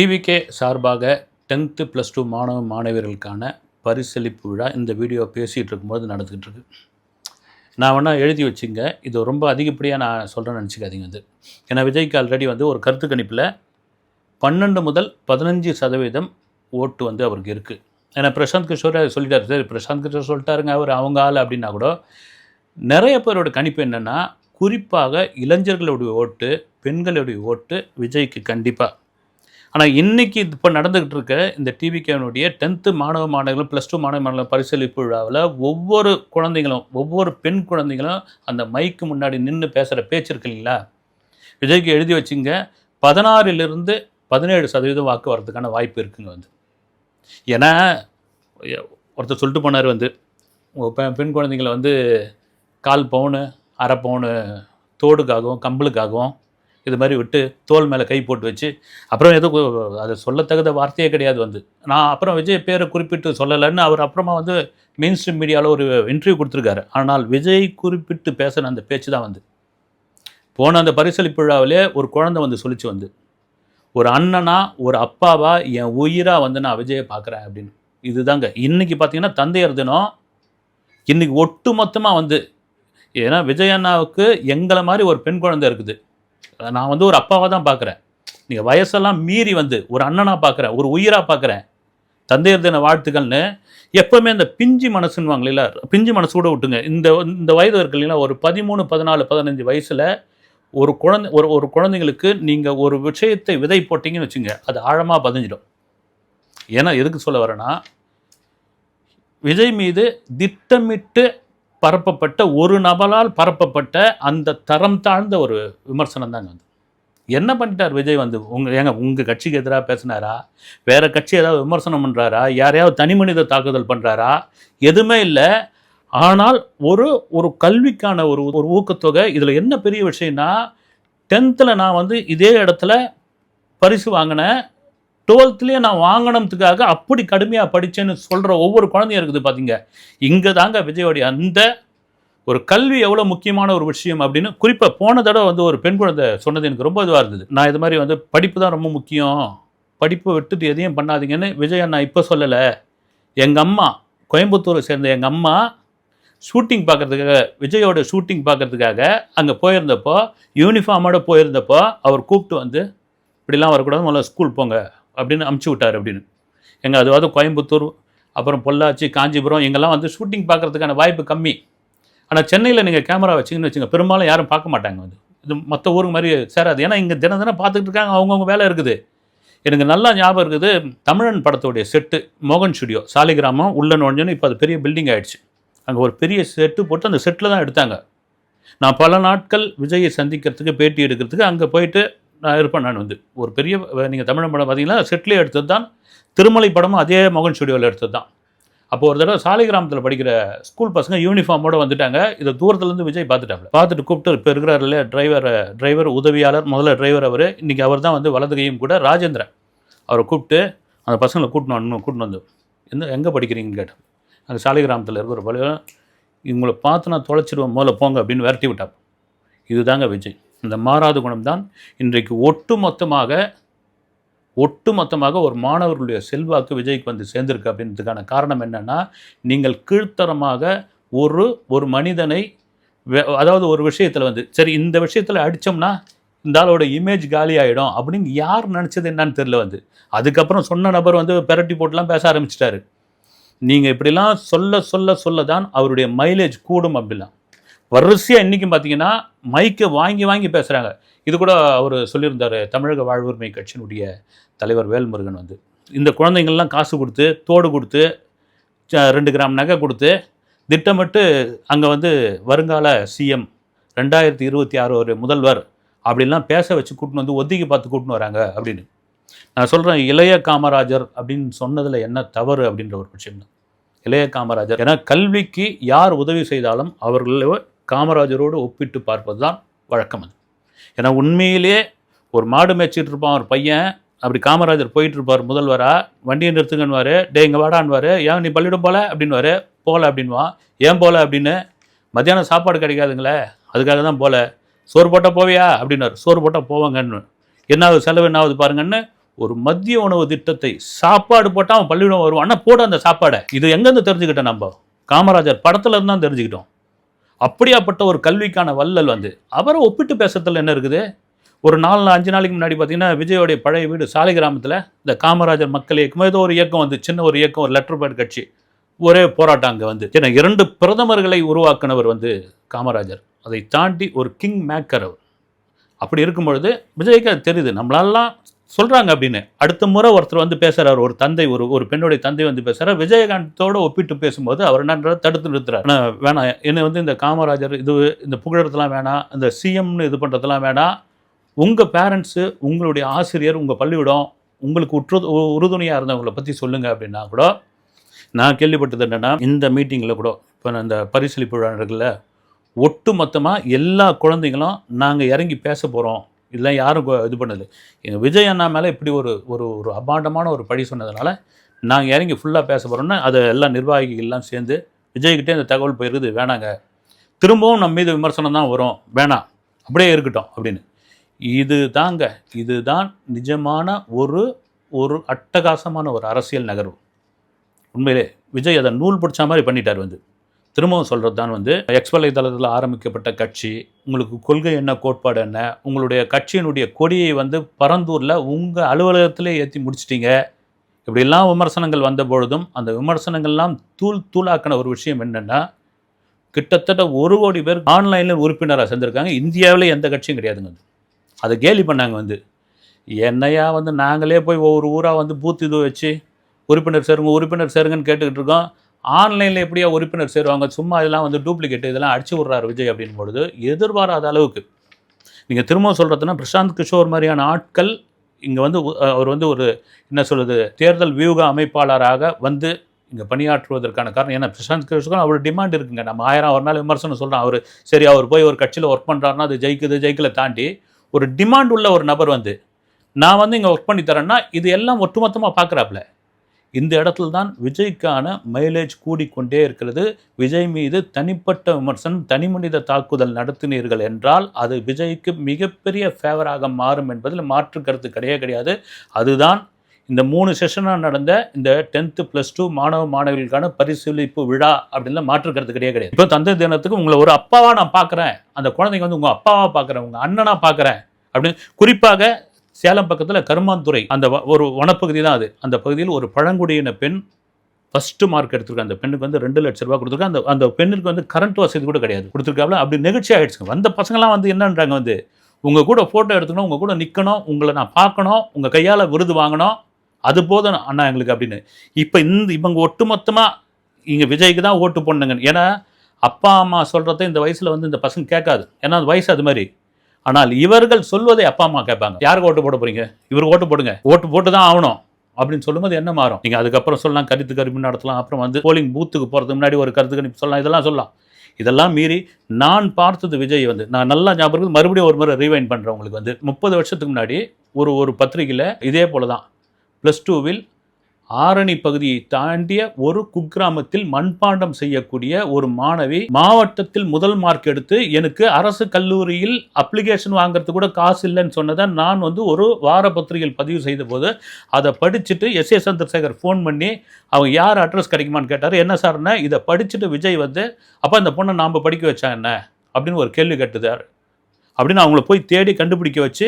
TVK சார்பாக tenth plus two மாணவ மாணவியர்களுக்கான பரிசளிப்பு விழா இந்த வீடியோ பேசிகிட்டு இருக்கும்போது நடந்துக்கிட்டு இருக்கு. நான் வேணா எழுதி வச்சுங்க. இது ரொம்ப அதிகப்படியாக நான் சொல்கிறேன்னு நினச்சிக்காதீங்க அது ஏன்னா விஜய்க்கு ஆல்ரெடி வந்து ஒரு கருத்து கணிப்பில் பன்னெண்டு முதல் பதினஞ்சு சதவீதம் ஓட்டு வந்து அவருக்கு இருக்குது ஏன்னா பிரசாந்த் கிஷோர் அதை சொல்லிட்டாரு. சரி பிரசாந்த் கிஷோர் சொல்லிட்டாருங்க அவர் அவங்க ஆள் அப்படின்னா கூட நிறைய பேரோட கணிப்பு என்னென்னா குறிப்பாக இளைஞர்களுடைய ஓட்டு பெண்களுடைய ஓட்டு விஜய்க்கு கண்டிப்பாக ஆனால் இன்னைக்கு இப்போ நடந்துக்கிட்டு இருக்க இந்த டிவிகேனுடைய டென்த்து மாணவ மாணவர்களும் ப்ளஸ் டூ மாணவ மாணவர்கள் பரிசளிப்பு விழாவில் ஒவ்வொரு குழந்தைங்களும் ஒவ்வொரு பெண் குழந்தைங்களும் அந்த மைக்கு முன்னாடி நின்று பேசுகிற பேச்சு இருக்கு இல்லைங்களா? விஜய்க்கு எழுதி வச்சுங்க பதினாறிலிருந்து பதினேழு சதவீதம் வாக்கு வர்றதுக்கான வாய்ப்பு இருக்குங்க வந்து. ஏன்னா ஒருத்தர் சொல்லிட்டு போனார் வந்து உங்கள் பெண் குழந்தைங்களை வந்து கால் பவுனு அரை பவுனு தோடுக்காகவும் கம்பளுக்காகவும் இது மாதிரி விட்டு தோல் மேலே கை போட்டு வச்சு அப்புறம் எதுவும் அது சொல்லத்தகுந்த வார்த்தையே கிடையாது வந்து. நான் அப்புறம் விஜய் பேரை குறிப்பிட்டு சொல்லலைன்னு அவர் அப்புறமா வந்து மெயின் ஸ்ட்ரீம் மீடியாவில் ஒரு இன்டர்வியூ கொடுத்துருக்காரு. ஆனால் விஜய் குறிப்பிட்டு பேசின அந்த பேச்சு தான் வந்து. போன அந்த பரிசளிப்பு விழாவிலே ஒரு குழந்தை வந்து சொல்லிச்சு வந்து. ஒரு அண்ணனா ஒரு அப்பாவா என் உயிராக வந்து நான் விஜயை பார்க்குறேன் அப்படின்னு. இதுதாங்க. இன்னைக்கு பார்த்தீங்கன்னா தந்தையர் தினம் இன்னைக்கு ஒட்டு மொத்தமாக வந்து ஏன்னா விஜய் அண்ணாவுக்கு எங்களை மாதிரி ஒரு பெண் குழந்தை இருக்குது. நான் வந்து ஒரு அப்பாவாக தான் பார்க்குறேன் நீங்கள் வயசெல்லாம் மீறி வந்து ஒரு அண்ணனாக பார்க்குறேன் ஒரு உயிராக பார்க்குறேன் தந்தையர் தின வாழ்த்துக்கள்னு எப்போவுமே இந்த பிஞ்சு மனசுன்னு இல்லை பிஞ்சு மனசு கூட விட்டுங்க இந்த இந்த வயது இருக்கு இல்லைங்களா? ஒரு பதிமூணு பதினாலு பதினஞ்சு வயசில் ஒரு குழந்தை ஒரு ஒரு குழந்தைங்களுக்கு நீங்கள் ஒரு விஷயத்தை விதை போட்டிங்கன்னு வச்சுங்க அது ஆழமாக பதிஞ்சிடும். ஏன்னா எதுக்கு சொல்ல வரேன்னா விஜய் மீது திட்டமிட்டு பரப்பப்பட்ட ஒரு நபரால் பரப்பப்பட்ட அந்த தரம் தாழ்ந்த ஒரு விமர்சனம் தாங்க வந்து என்ன பண்ணிட்டார் விஜய் வந்து? உங்கள் ஏங்க உங்கள் கட்சிக்கு எதிராக பேசினாரா? வேறு கட்சி ஏதாவது விமர்சனம் பண்ணுறாரா யாரையாவது தனி மனித தாக்குதல் பண்ணுறாரா எதுவுமே இல்லை. ஆனால் ஒரு ஒரு கல்விக்கான ஒரு ஒரு ஊக்கத்தொகை இதில் என்ன பெரிய விஷயம்னா டென்த்தில் நான் வந்து இதே இடத்துல பரிசு வாங்கினேன். டுவெல்த்லேயே நான் வாங்கினதுக்காக அப்படி கடுமையாக படித்தேன்னு சொல்கிற ஒவ்வொரு குழந்தையும் இருக்குது பார்த்தீங்க இங்கே தாங்க விஜயோடைய அந்த ஒரு கல்வி எவ்வளோ முக்கியமான ஒரு விஷயம் அப்படின்னு குறிப்பாக போன தடவை வந்து ஒரு பெண் குழந்தை சொன்னது எனக்கு ரொம்ப இதுவாக இருந்தது. நான் இது மாதிரி வந்து படிப்பு தான் ரொம்ப முக்கியம். படிப்பை விட்டுட்டு எதையும் பண்ணாதீங்கன்னு விஜய் அண்ணா இப்போ சொல்லலை. எங்கள் அம்மா கோயம்புத்தூரை சேர்ந்த எங்கள் அம்மா ஷூட்டிங் பார்க்கறதுக்காக விஜயோட ஷூட்டிங் பார்க்கறதுக்காக அங்கே போயிருந்தப்போ யூனிஃபார்மோட போயிருந்தப்போ அவர் கூப்பிட்டு வந்து இப்படிலாம் வரக்கூடாது முதல்ல ஸ்கூல் போங்க. அப்படின்னு அமுச்சு விட்டார் அப்படின்னு. எங்கள் அதுவாது கோயம்புத்தூர் அப்புறம் பொள்ளாச்சி காஞ்சிபுரம் இங்கெல்லாம் வந்து ஷூட்டிங் பார்க்கறதுக்கான வாய்ப்பு கம்மி. ஆனால் சென்னையில் நீங்கள் கேமரா வச்சிங்கன்னு வச்சுங்க பெரும்பாலும் யாரும் பார்க்க மாட்டாங்க வந்து. இது மற்ற ஊருக்கு மாதிரி சேராது. ஏன்னா இங்கே தினம் தினம் பார்த்துக்கிட்டு இருக்காங்க அவங்கவுங்க வேலை இருக்குது. எனக்கு நல்லா ஞாபகம் இருக்குது தமிழன் படத்துடைய செட்டு மோகன் ஸ்டுடியோ சாலிகிராமம் உள்ள நுழைஞ்சோன்னு இப்போ அது பெரிய பில்டிங் ஆகிடுச்சு அங்கே ஒரு பெரிய செட்டு போட்டு அந்த செட்டில் தான் எடுத்தாங்க. நான் பல நாட்கள் விஜயை சந்திக்கிறதுக்கு பேட்டி எடுக்கிறதுக்கு அங்கே போயிட்டு நான் இருப்பேன் நான் வந்து. ஒரு பெரிய நீங்கள் தமிழ் படம் பார்த்தீங்கன்னா செட்லேயே எடுத்தது தான் திருமலை படமும் அதே மோகன் ஸ்டுடியோவில் எடுத்தது தான் அப்போ ஒரு தடவை சாலை கிராமத்தில் படிக்கிற ஸ்கூல் பசங்க யூனிஃபார்மோடு வந்துட்டாங்க. இதை தூரத்துலேருந்து விஜய் பார்த்துட்டாங்க பார்த்துட்டு கூப்பிட்டு இப்போ இருக்கிறார் இல்லையா டிரைவர் டிரைவர் உதவியாளர் முதல்ல டிரைவர் அவர். இன்றைக்கி அவர் தான் வந்து வலது கையும் கூட ராஜேந்திரன். அவரை கூப்பிட்டு அந்த பசங்களை கூட்டினு வரணும் கூட்டின்னு வந்து எந்த எங்கே படிக்கிறீங்கன்னு கேட்டேன் அங்கே சாலிகிராமத்தில் இருக்கிற பழைய இவங்களை பார்த்து நான் தொலைச்சிடுவேன் முதல்ல போங்க அப்படின்னு விரட்டி விட்டான் இதுதாங்க விஜய். இந்த மாறாத குணம்தான் இன்றைக்கு ஒட்டு மொத்தமாக ஒட்டு மொத்தமாக ஒரு மாணவர்களுடைய செல்வாக்கு விஜய்க்கு வந்து சேர்ந்திருக்கு அப்படின்றதுக்கான காரணம் என்னென்னா நீங்கள் கீழ்த்தரமாக ஒரு ஒரு மனிதனை அதாவது ஒரு விஷயத்தில் வந்து சரி இந்த விஷயத்தில் அடித்தோம்னா இந்த ஆளோட இமேஜ் காலி ஆகிடும் அப்படின்னு யார் நினச்சது என்னன்னு தெரில வந்து. அதுக்கப்புறம் சொன்ன நபர் வந்து பெரட்டி போட்டுலாம் பேச ஆரம்பிச்சிட்டாரு. நீங்கள் இப்படிலாம் சொல்ல சொல்ல சொல்ல தான் அவருடைய மைலேஜ் கூடும் அப்படிலாம். வரிசையாக இன்றைக்கும் பார்த்தீங்கன்னா மைக்கை வாங்கி வாங்கி பேசுகிறாங்க இது கூட அவர் சொல்லியிருந்தார் தமிழக வாழ்வுரிமை கட்சியினுடைய தலைவர் வேல்முருகன் வந்து. இந்த குழந்தைங்கள்லாம் காசு கொடுத்து தோடு கொடுத்து ரெண்டு கிராம் நகை கொடுத்து திட்டமிட்டு அங்கே வந்து வருங்கால சிஎம் ரெண்டாயிரத்தி இருபத்தி ஆறு ஒரு முதல்வர் அப்படின்லாம் பேச வச்சு கூட்டின்னு வந்து ஒதுக்கி பார்த்து கூட்டின்னு வராங்க அப்படின்னு. நான் சொல்கிறேன் இளைய காமராஜர் அப்படின்னு சொன்னதில் என்ன தவறு அப்படின்ற ஒரு விஷயம் தான் இளைய காமராஜர். ஏன்னா கல்விக்கு யார் உதவி செய்தாலும் அவர்களோ காமராஜரோடு ஒப்பிட்டு பார்ப்பது தான் வழக்கம் அது. ஏன்னா உண்மையிலே ஒரு மாடு மேய்ச்சிட்டு இருப்பான் ஒரு பையன் அப்படி காமராஜர் போயிட்டு இருப்பார் முதல்வராக வண்டியை நிறுத்துங்கன்னுவார் டே இங்கே வாடான்வார் ஏன் நீ பள்ளியிடம் போல? அப்படின்வாரு போகல அப்படின்வான் ஏன் போகல அப்படின்னு மத்தியானம் சாப்பாடு கிடைக்காதுங்களே அதுக்காக தான் போகல சோறு போட்டால் போவியா? அப்படின்னாரு. சோறு போட்டால் போவாங்கன்னு. என்ன ஆகுது செலவு என்ன ஆகுது பாருங்கன்னு. ஒரு மதிய உணவு திட்டத்தை சாப்பாடு போட்டால் அவன் பள்ளியிடம் வருவான். ஆனால் போட அந்த சாப்பாடை. இது எங்கேருந்து தெரிஞ்சுக்கிட்டேன் நம்ம? காமராஜர் படத்துலேருந்து தான் தெரிஞ்சுக்கிட்டோம். அப்படியாப்பட்ட ஒரு கல்விக்கான வள்ளல் வந்து. அவரை ஒப்பிட்டு பேசுறதுல என்ன இருக்குது? ஒரு நாலு அஞ்சு நாளைக்கு முன்னாடி பார்த்தீங்கன்னா விஜயோடைய பழைய வீடு சாலை கிராமத்தில் இந்த காமராஜர் மக்கள் இயக்கம் ஏதோ ஒரு இயக்கம் வந்து சின்ன ஒரு இயக்கம் ஒரு லெட்டர் பேட் கட்சி ஒரே போராட்டம் அங்கே வந்து. ஏன்னா இரண்டு பிரதமர்களை உருவாக்குனவர் வந்து காமராஜர். அதை தாண்டி ஒரு கிங் மேக்கர் அவர். அப்படி இருக்கும் பொழுது விஜய்க்கு அது தெரியுது. நம்மளாலாம் சொல்கிறாங்க அப்படின்னு. அடுத்த முறை ஒருத்தர் வந்து பேசுகிறார் ஒரு தந்தை ஒரு ஒரு பெண்ணுடைய தந்தை வந்து பேசுகிறார் விஜயகாந்தோட ஒப்பிட்டு பேசும்போது அவர் என்ன தடுத்து நிறுத்துறார். ஆனால் வேணாம் என்னை வந்து இந்த காமராஜர் இது இந்த புகழறதுலாம் வேணாம் இந்த சிஎம்னு இது பண்ணுறதுலாம் வேணாம் உங்கள் பேரண்ட்ஸு உங்களுடைய ஆசிரியர் உங்கள் பள்ளிக்கூடம் உங்களுக்கு உற்று உறுதுணையாக இருந்தவங்களை பற்றி சொல்லுங்கள் அப்படின்னா கூட நான் கேள்விப்பட்டது என்னென்னா இந்த மீட்டிங்கில் கூட இப்போ நான் இந்த பரிசளிப்பு விழா இருக்குல்ல ஒட்டு மொத்தமாக எல்லா குழந்தைங்களும் நாங்கள் இறங்கி பேச போகிறோம் இதெல்லாம் யாரும் இது பண்ணது எங்கள் விஜய் அண்ணா மேலே இப்படி ஒரு ஒரு ஒரு அபாண்டமான ஒரு பழி சொன்னதுனால நாங்கள் இறங்கி ஃபுல்லாக பேச போகிறோம்னா அதை எல்லா நிர்வாகிகள்லாம் சேர்ந்து விஜய்கிட்டே இந்த தகவல் போயிருக்குது வேணாங்க. திரும்பவும் நம்ம மீது விமர்சனம் தான் வரும். வேணாம். அப்படியே இருக்கட்டும். அப்படின்னு. இது தாங்க இதுதான் நிஜமான ஒரு ஒரு அட்டகாசமான ஒரு அரசியல் நகர்வு. உண்மையிலே விஜய் அதை நூல் பிடிச்ச மாதிரி பண்ணிட்டார் வந்து. திரும்பவும் சொல்கிறது தான் வந்து எக்ஸ் வலைதளத்தில் ஆரம்பிக்கப்பட்ட கட்சி உங்களுக்கு கொள்கை என்ன கோட்பாடு என்ன உங்களுடைய கட்சியினுடைய கொடியை வந்து பரந்தூரில் உங்கள் அலுவலகத்திலே ஏற்றி முடிச்சிட்டீங்க. இப்படிலாம் விமர்சனங்கள் வந்த பொழுதும் அந்த விமர்சனங்கள்லாம் தூள் தூளாக்கின ஒரு விஷயம் என்னென்னா கிட்டத்தட்ட ஒரு கோடி பேர் ஆன்லைனில் உறுப்பினராக சேர்ந்திருக்காங்க. இந்தியாவில் எந்த கட்சியும் கிடையாதுங்க அது. அதை கேலி பண்ணாங்க வந்து. என்னையா வந்து நாங்களே போய் ஒவ்வொரு ஊராக வந்து பூத் இது வச்சு உறுப்பினர் சேருங்க உறுப்பினர் சேருங்கன்னு கேட்டுக்கிட்டு இருக்கோம். ஆன்லைனில் எப்படியா உறுப்பினர் சேருவாங்க. சும்மா இதெல்லாம் வந்து டூப்ளிகேட் இதெல்லாம் அடிச்சு விட்றாரு விஜய் அப்படின் பொழுது எதிர்பாராத அளவுக்கு. நீங்கள் திரும்ப சொல்கிறதுனா பிரசாந்த் கிஷோர் மாதிரியான ஆட்கள் இங்கே வந்து அவர் வந்து ஒரு என்ன சொல்கிறது தேர்தல் வியூக அமைப்பாளராக வந்து இங்கே பணியாற்றுவதற்கான காரணம். ஏன்னா பிரசாந்த் கிஷோருக்கும் அவர் டிமாண்ட் இருக்குங்க. நம்ம ஆயிரம் ஒரு நாள் விமர்சனம் சொல்கிறோம் அவர் சரி அவர் போய் ஒரு கட்சியில் ஒர்க் பண்ணுறாருன்னா அது ஜெயிக்குது ஜெயிக்கலை தாண்டி ஒரு டிமாண்ட் உள்ள ஒரு நபர் வந்து நான் வந்து இங்கே ஒர்க் பண்ணி தரேன்னா இது எல்லாம் ஒட்டுமொத்தமாக பார்க்குறாப்புல இந்த இடத்துல தான் விஜய்க்கான மைலேஜ் கூடிக்கொண்டே இருக்கிறது. விஜய் மீது தனிப்பட்ட விமர்சனம் தனிமனித தாக்குதல் நடத்தினீர்கள் என்றால் அது விஜய்க்கு மிகப்பெரிய ஃபேவராக மாறும் என்பதில் மாற்று கருத்து கிடையவே கிடையாது. அதுதான் இந்த மூணு செஷனாக நடந்த இந்த டென்த்து ப்ளஸ் டூ மாணவ மாணவிகளுக்கான பரிசீலிப்பு விழா அப்படின்னு மாற்று கருத்து கிடையவே கிடையாது. இப்போ தந்தை தினத்துக்கு உங்களை ஒரு அப்பாவாக நான் பார்க்குறேன் அந்த குழந்தைங்க வந்து உங்கள் அப்பாவாக பார்க்குறேன் உங்கள் அண்ணனாக பார்க்குறேன் அப்படின்னு குறிப்பாக சேலம் பக்கத்தில் கருமாந்துறை அந்த வ- ஒரு வனப்பகுதி தான் அது. அந்த பகுதியில் ஒரு பழங்குடியின பெண் ஃபஸ்ட்டு மார்க் எடுத்திருக்காங்க அந்த பெண்ணுக்கு வந்து ரெண்டு லட்ச ரூபா கொடுத்துருக்காங்க அந்த அந்த பெண்ணுக்கு வந்து கரண்ட் வசதி கூட கிடையாது. கொடுத்துருக்காப்புல அப்படி நெகிழ்ச்சி ஆகிடுச்சுங்க வந்த பசங்களாம் வந்து என்னன்றாங்க வந்து உங்கள் கூட ஃபோட்டோ எடுத்துக்கணும் உங்கள் கூட நிற்கணும் உங்களை நான் பார்க்கணும் உங்கள் கையால் விருது வாங்கணும் அது போதும் அண்ணா எங்களுக்கு அப்படின்னு. இப்போ இந்த இவங்க ஒட்டுமொத்தமாக இங்கே விஜய்க்கு தான் ஓட்டு போடணுங்க. ஏன்னா அப்பா அம்மா சொல்கிறத இந்த வயசில் வந்து இந்த பசங்க கேட்காது. ஏன்னா அது வயசு அது மாதிரி. ஆனால் இவர்கள் சொல்வதை அப்பா அம்மா கேட்பாங்க. யாருக்கு ஓட்டு போட போறீங்க? இவருக்கு ஓட்டு போடுங்க. ஓட்டு போட்டு தான் ஆகணும். அப்படின்னு சொல்லும்போது என்ன மாறும்? நீங்கள் அதுக்கப்புறம் சொல்லலாம் கருத்து கருப்பு நடத்தலாம் அப்புறம் வந்து போலிங் பூத்துக்கு போகிறதுக்கு முன்னாடி ஒரு கருத்து கணிப்பு சொல்லலாம் இதெல்லாம் சொல்லலாம். இதெல்லாம் மீறி நான் பார்த்தது விஜய் வந்து நான் நல்லா ஞாபகம் மறுபடியும் ஒரு முறை ரீவைண்ட் பண்ணுறேன் உங்களுக்கு வந்து முப்பது வருஷத்துக்கு முன்னாடி ஒரு ஒரு பத்திரிகையில் இதே போல தான் ப்ளஸ் டூவில் ஆரணி பகுதியை தாண்டிய ஒரு குக்கிராமத்தில் மண்பாண்டம் செய்யக்கூடிய ஒரு மாணவி மாவட்டத்தில் முதல் மார்க் எடுத்து எனக்கு அரசு கல்லூரியில் அப்ளிகேஷன் வாங்குறது கூட காசு இல்லைன்னு சொன்னதை நான் வந்து ஒரு வார பத்திரிகையில் பதிவு செய்த போது அதை படிச்சுட்டு எஸ் ஏ சந்திரசேகர் ஃபோன் பண்ணி அவங்க யார் அட்ரஸ் கிடைக்குமான்னு கேட்டார். என்ன சார்னா இதை படிச்சுட்டு விஜய் வந்து அப்போ அந்த பொண்ணை நாம் படிக்க வச்சா என்ன? அப்படின்னு ஒரு கேள்வி கேட்டுதார். அப்படின்னு அவங்கள போய் தேடி கண்டுபிடிக்க வச்சு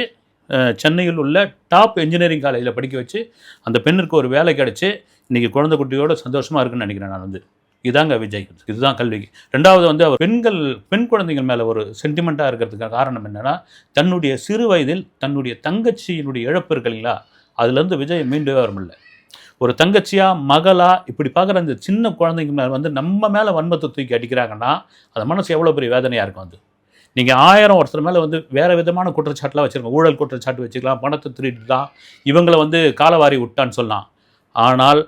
சென்னையில் உள்ள டாப் இன்ஜினியரிங் காலேஜில் படிக்க வச்சு அந்த பெண்ணிற்கு ஒரு வேலை கிடச்சி இன்றைக்கி குழந்தை குட்டியோட சந்தோஷமாக இருக்குன்னு நினைக்கிறேன் நான் வந்து. இதாங்க விஜய். இதுதான் கல்விக்கு ரெண்டாவது வந்து அவர் பெண்கள் பெண் குழந்தைகள் மேலே ஒரு சென்டிமெண்ட்டாக இருக்கிறதுக்கு காரணம் என்னென்னா தன்னுடைய சிறு வயதில் தன்னுடைய தங்கச்சியினுடைய இழப்பு இருக்கு இல்லைங்களா? அதுலேருந்து விஜய் மீண்டும் வர முடியல. ஒரு தங்கச்சியா மகளா இப்படி பார்க்குற அந்த சின்ன குழந்தைங்க மேலே வந்து நம்ம மேலே வன்மத்தை தூக்கி அடிக்கிறாங்கன்னா அந்த மனசு எவ்வளோ பெரிய வேதனையாக இருக்கும் அது. நீங்கள் ஆயிரம் ஒருத்தர் மேலே வந்து வேறு விதமான குற்றச்சாட்டுலாம் வச்சுருக்கோம். ஊழல் குற்றச்சாட்டு வச்சுக்கலாம் பணத்தை திருடிட்டான் இவங்களை வந்து காலவாரி விட்டான்னு சொல்லலாம். ஆனால்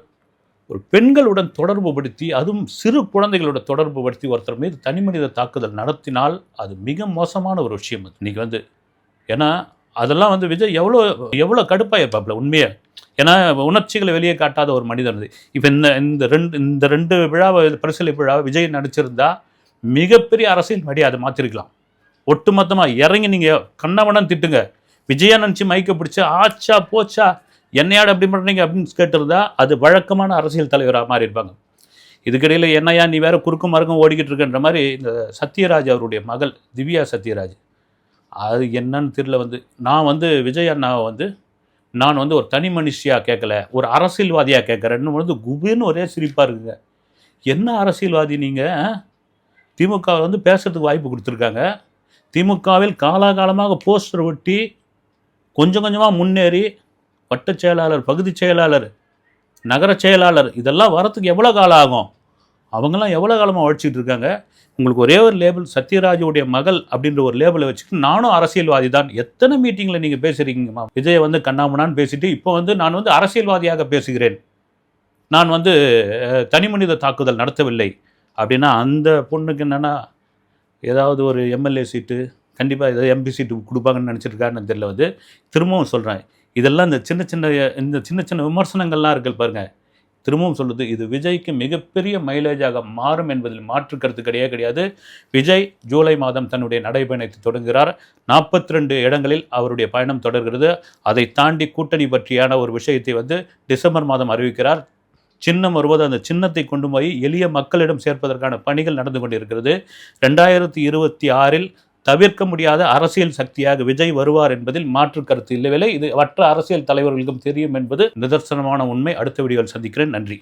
ஒரு பெண்களுடன் தொடர்பு படுத்தி அதுவும் சிறு குழந்தைகளோட தொடர்பு படுத்தி ஒருத்தர் மீது தனி மனித தாக்குதல் நடத்தினால் அது மிக மோசமான ஒரு விஷயம் அது. இன்னைக்கு வந்து ஏன்னா அதெல்லாம் வந்து விஜய் எவ்வளோ எவ்வளோ கடுப்பாக இருப்பாப்புல உண்மையை. ஏன்னா உணர்ச்சிகளை வெளியே காட்டாத ஒரு மனிதன் இது இப்போ இந்த இந்த ரெண்டு இந்த ரெண்டு விழாவை பரிசீலிப்பு விழாவை விஜய் நடிச்சிருந்தா மிகப்பெரிய அரசியல் மடி அதை மாற்றிருக்கலாம் ஒட்டுமொத்தமாக இறங்கி நீங்கள் கண்ணவனம் திட்டுங்க. விஜயா நினச்சி மைக்க பிடிச்சி ஆச்சா போச்சா என்னையாடு அப்படி பண்ணுறீங்க அப்படின்னு கேட்டிருந்தா அது வழக்கமான அரசியல் தலைவராக மாறி இருப்பாங்க இதுக்கிடையில் என்னையா நீ வேறு குறுக்கும் மறுக்கும் ஓடிக்கிட்டு இருக்கன்ற மாதிரி இந்த சத்யராஜ் அவருடைய மகள் திவ்யா சத்யராஜ். அது என்னன்னு தெரியல வந்து. நான் வந்து விஜய் அண்ணாவை வந்து நான் வந்து ஒரு தனி மனுஷியாக கேட்கல ஒரு அரசியல்வாதியாக கேட்குறேன்னு வந்து குபேன்னு ஒரே சிரிப்பாக இருக்குங்க. என்ன அரசியல்வாதி நீங்கள் திமுக வந்து பேசுறதுக்கு வாய்ப்பு கொடுத்துருக்காங்க. திமுகவில் காலாகாலமாக போஸ்டர் ஒட்டி கொஞ்சம் கொஞ்சமாக முன்னேறி வட்டச் செயலாளர் பகுதி செயலாளர் நகர செயலாளர் இதெல்லாம் வரத்துக்கு எவ்வளோ காலம் ஆகும்? அவங்கெல்லாம் எவ்வளோ காலமாக உழைச்சிட்டு இருக்காங்க? உங்களுக்கு ஒரே ஒரு லேபிள் சத்யராஜுடைய மகள் அப்படின்ற ஒரு லேபிளை வச்சுட்டு நானும் அரசியல்வாதி தான் எத்தனை மீட்டிங்கில் நீங்கள் பேசுகிறீங்கம்மா விஜய் வந்து கண்ணாமண்ணான்னு பேசிட்டு இப்போ வந்து நான் வந்து அரசியல்வாதியாக பேசுகிறேன். நான் வந்து தனி தனிமனித தாக்குதல் நடத்தவில்லை. அப்படின்னா அந்த பொண்ணுக்கு என்னென்னா ஏதாவது ஒரு எம்எல்ஏ சீட்டு கண்டிப்பாக ஏதாவது எம்பி சீட்டு கொடுப்பாங்கன்னு நினச்சிருக்காருன்னு தெரியல வந்து திரும்பவும் சொல்கிறேன் இதெல்லாம் இந்த சின்ன சின்ன இந்த சின்ன சின்ன விமர்சனங்கள்லாம் இருக்குது பாருங்கள் திரும்பவும் சொல்லுது இது விஜய்க்கு மிகப்பெரிய மைலேஜாக மாறும் என்பதில் மாற்று கருத்து கிடையாது கிடையாது. விஜய் ஜூலை மாதம் தன்னுடைய நடைபயணத்தை தொடங்குகிறார். நாற்பத்தி ரெண்டு இடங்களில் அவருடைய பயணம் தொடர்கிறது. அதை தாண்டி கூட்டணி பற்றியான ஒரு விஷயத்தை வந்து டிசம்பர் மாதம் அறிவிக்கிறார். சின்னம் வருவது அந்த சின்னத்தை கொண்டு போய் எளிய மக்களிடம் சேர்ப்பதற்கான பணிகள் நடந்து கொண்டிருக்கிறது. ரெண்டாயிரத்தி இருபத்தி ஆறில் தவிர்க்க முடியாத அரசியல் சக்தியாக விஜய் வருவார் என்பதில் மாற்று கருத்து இல்லவில்லை இது மற்ற அரசியல் தலைவர்களுக்கும் தெரியும் என்பது நிதர்சனமான உண்மை. அடுத்த வீடியோவில் சந்திக்கிறேன். நன்றி.